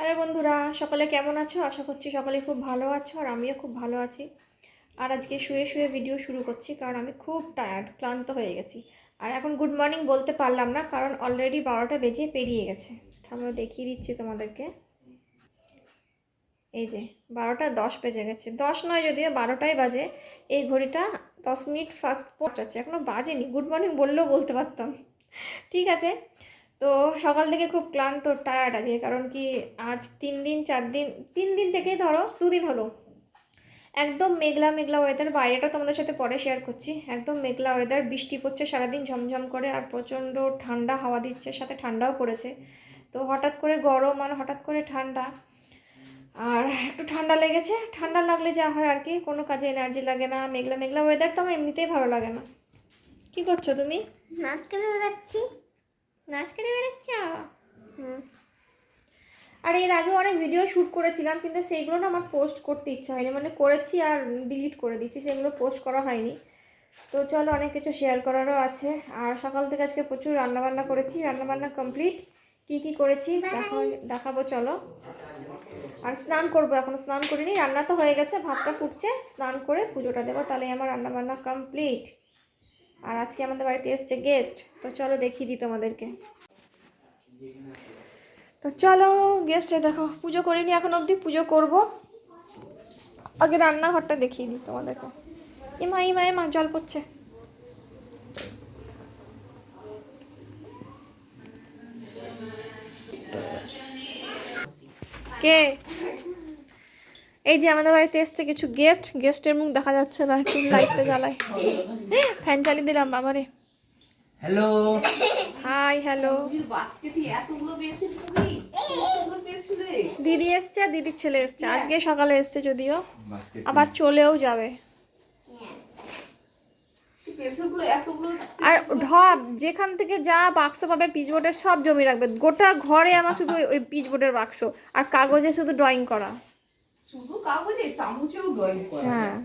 Hello বন্ধুরা, সকলে কেমন আছো? আশা করছি সকলে খুব ভালো আছো আর আমিও খুব ভালো আছি। আর আজকে শুয়ে শুয়ে ভিডিও শুরু করছি কারণ আমি খুব টায়ার্ড ক্লান্ত হয়ে গেছি। আর এখন গুড মর্নিং বলতে পারলাম না, কারণ অলরেডি বারোটা বেজে পেরিয়ে গেছে। আমরা দেখিয়ে দিচ্ছি তোমাদেরকে। এই যে, বারোটা দশ বেজে গেছে। দশ নয় যদিও, বারোটাই বাজে। এই ঘড়িটা দশ মিনিট ফার্স্ট পোস্ট আছে। এখনও বাজেনি। গুড মর্নিং বললেও বলতে পারতাম। ঠিক আছে তো সকাল থেকে খুব ক্লান্ত টায়ার্ড আছে, কারণ কি আজ তিন দিন, চার দিন, তিন দিন থেকেই ধরো দুদিন হলো। একদম মেঘলা মেঘলা ওয়েদার বাইরেটা তোমাদের সাথে পরে শেয়ার করছি। একদম মেঘলা ওয়েদার বৃষ্টি পড়ছে সারাদিন ঝমঝম করে আর প্রচণ্ড ঠান্ডা হাওয়া দিচ্ছে, সাথে ঠান্ডাও পড়েছে। তো হঠাৎ করে গরম আর হঠাৎ করে ঠান্ডা, আর একটু ঠান্ডা লেগেছে। ঠান্ডা লাগলে যা হয় আর কি, কোনো কাজে এনার্জি লাগে না, মেঘলা মেঘলা ওয়েদার তো আমার এমনিতেই ভালো লাগে না। কী করছ তুমি? নাচ করে বেড়াচ্ছি। নাচ কেটে বেরোচ্ছ? হুম। আর এর আগেও অনেক ভিডিও শ্যুট করেছিলাম কিন্তু সেইগুলো না আমার পোস্ট করতে ইচ্ছা হয়নি। মানে করেছি আর ডিলিট করে দিচ্ছি সেগুলো পোস্ট করা হয়নি। তো চলো অনেক কিছু শেয়ার করারও আছে। আর সকাল থেকে আজকে প্রচুর রান্নাবান্না করেছি। রান্নাবান্না কমপ্লিট কি কি করেছি দেখা দেখাবো চলো। আর স্নান করব এখন স্নান করিনি। রান্না তো হয়ে গেছে ভাতটা ফুটছে। স্নান করে পুজোটা দেবো তাহলে আমার রান্নাবান্না কমপ্লিট আর আজকে আমাদের বাড়িতে এসছে গেস্ট তো চলো দেখিয়ে দিই তোমাদেরকে। তো চলো গেস্টে দেখো, পুজো করিনি এখন অবধি, পুজো করব। আগে রান্নাঘরটা দেখিয়ে দিই তোমাদেরকে। এমা এমা এমা জল পড়ছে। কে? এই যে আমাদের বাড়িতে এসছে কিছু গেস্ট গেস্টের মুখ দেখা যাচ্ছে না একটু লাইটটা জ্বালায় ফ্যান চালিয়ে দিলাম বাবারে হ্যালো হাই হ্যালো দিদি এসছে আর দিদির ছেলে এসছে। আজকে সকালে এসছে যদিও। আবার চলেও যাবে। আর ঢপ যেখান থেকে যা বাক্স পাবে পিচবোর্ডের সব জমি রাখবে। গোটা ঘরে আমার শুধু ওই- ওই পিচবোর্ডের বাক্স। আর কাগজে শুধু ড্রয়িং করা। শুধু কাগজে চামচেও ড্রয়িং করা হ্যাঁ।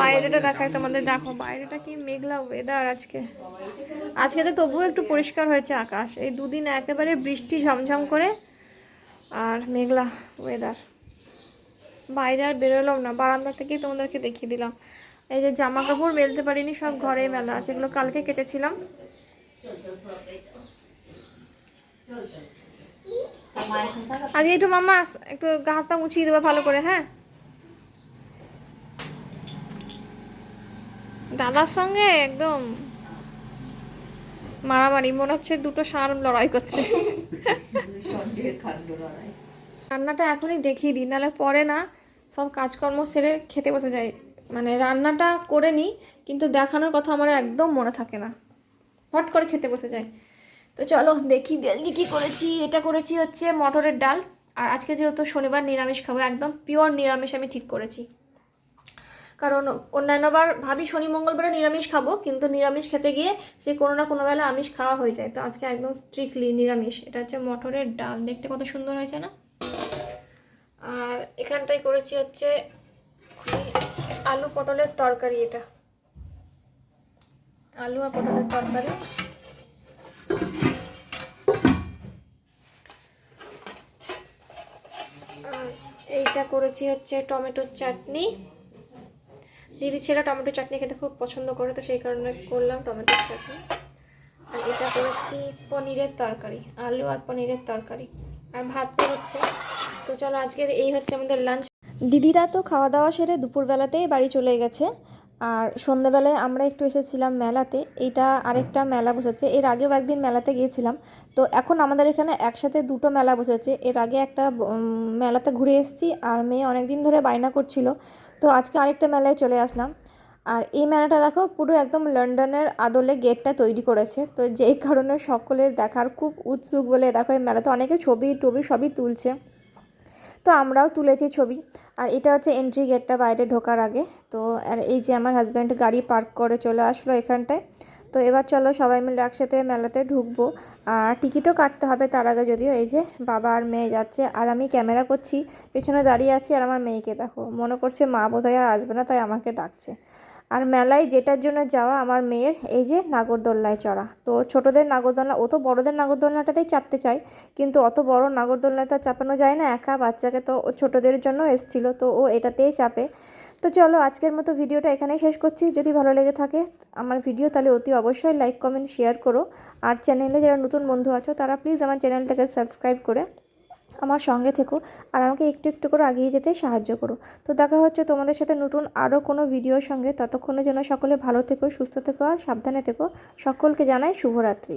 বাইরেটা দেখায় তোমাদের দেখো বাইরেটা কি মেঘলা ওয়েদার আজকে। আজকে তো তবুও একটু পরিষ্কার হয়েছে আকাশ। এই দুদিন একেবারে বৃষ্টি ঝমঝম করে আর মেঘলা ওয়েদার বাইরে আর বেরোলাম না বারান্দা থেকেই তোমাদেরকে দেখিয়ে দিলাম। এই যে জামা কাপড় মেলতে পারিনি সব ঘরে মেলা আছে এগুলো কালকে কেটেছিলাম। আগে একটু মামা একটু গা মুছিয়ে দেবো ভালো করে হ্যাঁ? দাদার সঙ্গে একদম মারামারি, মনে হচ্ছে দুটো ষাঁড় লড়াই করছে। রান্নাটা এখনই দেখিয়ে দিই, নাহলে পরে না সব কাজকর্ম সেরে খেতে বসে যায় মানে রান্নাটা করে নিই কিন্তু দেখানোর কথা আমার একদম মনে থাকে না। হট করে খেতে বসে যায় তো চলো দেখি আজকে কী করেছি। এটা করেছি হচ্ছে মটরের ডাল। আর আজকে যেহেতু শনিবার নিরামিষ খাব, একদম পিওর নিরামিষ আমি ঠিক করেছি। কারণ অন্যান্যবার ভাবি শনি, মঙ্গলবারে নিরামিষ খাব, কিন্তু নিরামিষ খেতে গিয়ে সে কোনো না কোনো বেলা আমিষ খাওয়া হয়ে যায়। তো আজকে একদম স্ট্রিক্টলি নিরামিষ। এটা হচ্ছে মটরের ডাল। দেখতে কত সুন্দর হয়েছে না? আর এখানটায় করেছি হচ্ছে আলু পটলের তরকারি এটা। আলু আর পটলের তরকারি আর এইটা করেছি হচ্ছে টমেটোর চাটনি। দিদি ছেলে টমেটো চাটনি খেতে খুব পছন্দ করে, তো সেই কারণে করলাম টমেটোর চাটনি। আর এটা করেছি পনিরের তরকারি, আলু আর পনিরের তরকারি। আর ভাত তো হচ্ছে, তো চলো আজকের এই হচ্ছে আমাদের লাঞ্চ দিদিরা তো খাওয়া দাওয়া সেরে দুপুরবেলাতেই বাড়ি চলে গেছে আর সন্ধ্যাবেলায় আমরা একটু এসেছিলাম মেলাতে, এইটা আরেকটা মেলা বসেছে। এর আগেও একদিন মেলাতে গিয়েছিলাম। তো এখন আমাদের এখানে একসাথে দুটো মেলা বসেছে। এর আগে একটা মেলাতে ঘুরে এসেছি আর মেয়ে অনেক দিন ধরে বায়না করছিল। তো আজকে আরেকটা মেলায় চলে আসলাম। আর এই মেলাটা দেখো, পুরো একদম লন্ডনের আদলে গেটটা তৈরি করেছে। তো যেই কারণে সকলের দেখার খুব উৎসুক বলে দেখো, এই মেলাতে অনেকে ছবি টবি সবই তুলছে। তো আমরাও তুলেছি ছবি। আর এটা হচ্ছে এন্ট্রি গেটটা বাইরে ঢোকার আগে। তো, আর এই যে আমার হাজব্যান্ড গাড়ি পার্ক করে চলে আসলো এখানটায়। তো এবার চলো সবাই মিলে একসাথে মেলাতে ঢুকবো। আর টিকিটও কাটতে হবে তার আগে যদিও এই যে বাবা আর মেয়ে যাচ্ছে। আর আমি ক্যামেরা করছি, পেছনে দাঁড়িয়ে আছি আর আমার মেয়েকে দেখো। মনে করছে মা বোধহয় আর আসবে না, তাই আমাকে ডাকছে। আর মেলায় যেটার জন্য যাওয়া আমার মেয়ের, এই যে নাগরদোল্লায় চড়া। তো ছোটোদের নাগরদোলনা ও তো বড়োদের নাগরদোলনাটাতেই চাপতে চায়, কিন্তু অত বড় নাগরদোলনায় তো চাপানো যায় না, একা বাচ্চাকে তো ও ছোটোদের জন্য এসছিল, তো ও এটাতেই চাপে। তো চলো আজকের মতো ভিডিওটা এখানেই শেষ করছি, যদি ভালো লেগে থাকে আমার ভিডিও তাহলে অতি অবশ্যই লাইক, কমেন্ট, শেয়ার করো। আর চ্যানেলে যারা নতুন বন্ধু আছো, তারা প্লিজ আমার চ্যানেলটাকে সাবস্ক্রাইব করে আমার সঙ্গে থেকো আর আমাকে একটু একটু করে এগিয়ে যেতে সাহায্য করো। তো দেখা হচ্ছে তোমাদের সাথে নতুন আরও কোনো ভিডিওর সঙ্গে। ততক্ষণের জন্য সকলে ভালো থেকো, সুস্থ থেকো আর সাবধানে থেকো। সকলকে জানাই শুভরাত্রি।